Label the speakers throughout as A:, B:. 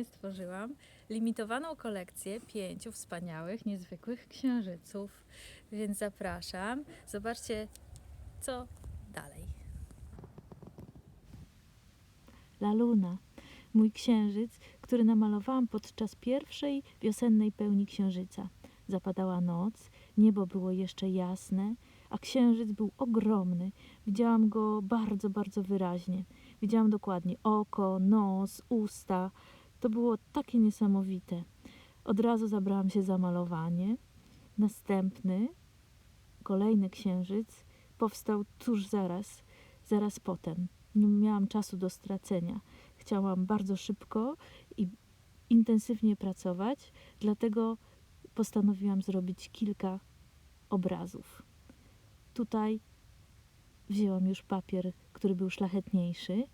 A: właśnie stworzyłam limitowaną kolekcję pięciu wspaniałych, niezwykłych księżyców. Więc zapraszam. Zobaczcie, co dalej.
B: La Luna, mój księżyc, który namalowałam podczas pierwszej wiosennej pełni księżyca. Zapadała noc, niebo było jeszcze jasne, a księżyc był ogromny. Widziałam go bardzo, bardzo wyraźnie. Widziałam dokładnie oko, nos, usta. To było takie niesamowite. Od razu zabrałam się za malowanie. Następny, kolejny księżyc powstał tuż zaraz, zaraz potem. Nie miałam czasu do stracenia. Chciałam bardzo szybko i intensywnie pracować, dlatego postanowiłam zrobić kilka obrazów. Tutaj wzięłam już papier, który był szlachetniejszy.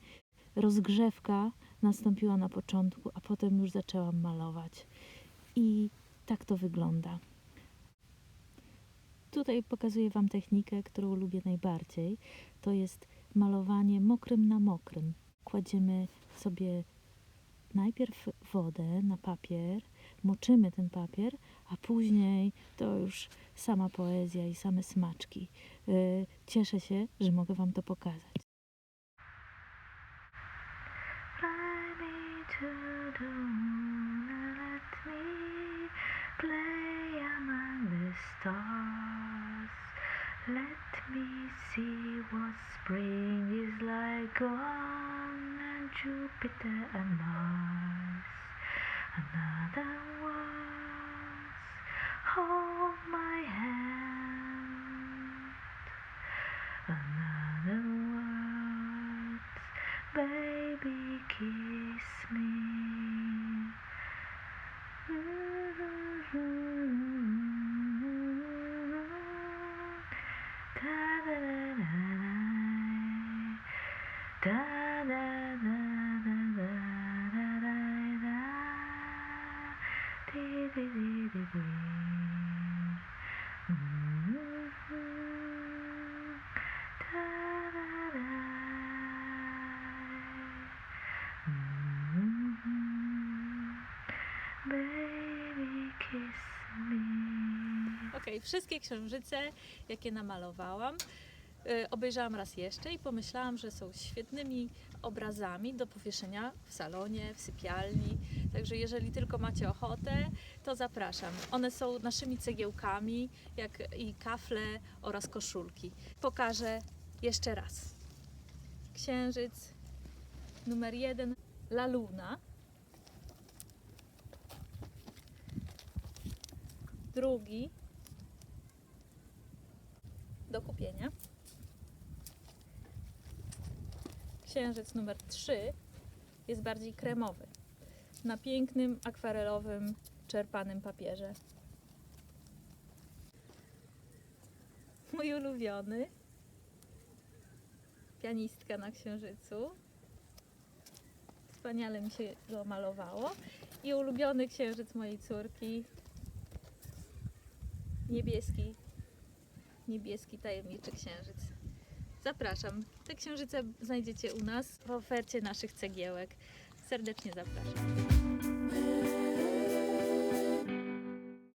B: Rozgrzewka nastąpiła na początku, a potem już zaczęłam malować. I tak to wygląda. Tutaj pokazuję Wam technikę, którą lubię najbardziej. To jest malowanie mokrym na mokrym. Kładziemy sobie najpierw wodę na papier, moczymy ten papier, a później to już sama poezja i same smaczki. Yy, Cieszę się, że mogę Wam to pokazać. Stars. Let me see what spring is like on Jupiter and Mars. Another was hold Baby, kiss me.
A: Ok, wszystkie księżyce, jakie namalowałam, obejrzałam raz jeszcze i pomyślałam, że są świetnymi obrazami do powieszenia w salonie, w sypialni. Także jeżeli tylko macie ochotę, to zapraszam. One są naszymi cegiełkami, jak i kafle oraz koszulki. Pokażę jeszcze raz. Księżyc numer jeden, La Luna. Drugi do kupienia. Księżyc numer 3 jest bardziej kremowy. Na pięknym, akwarelowym, czerpanym papierze. Mój ulubiony. Pianistka na księżycu. Wspaniale mi się go malowało. I ulubiony księżyc mojej córki. Niebieski niebieski tajemniczy księżyc. Zapraszam. Te księżyce znajdziecie u nas w ofercie naszych cegiełek. Serdecznie zapraszam.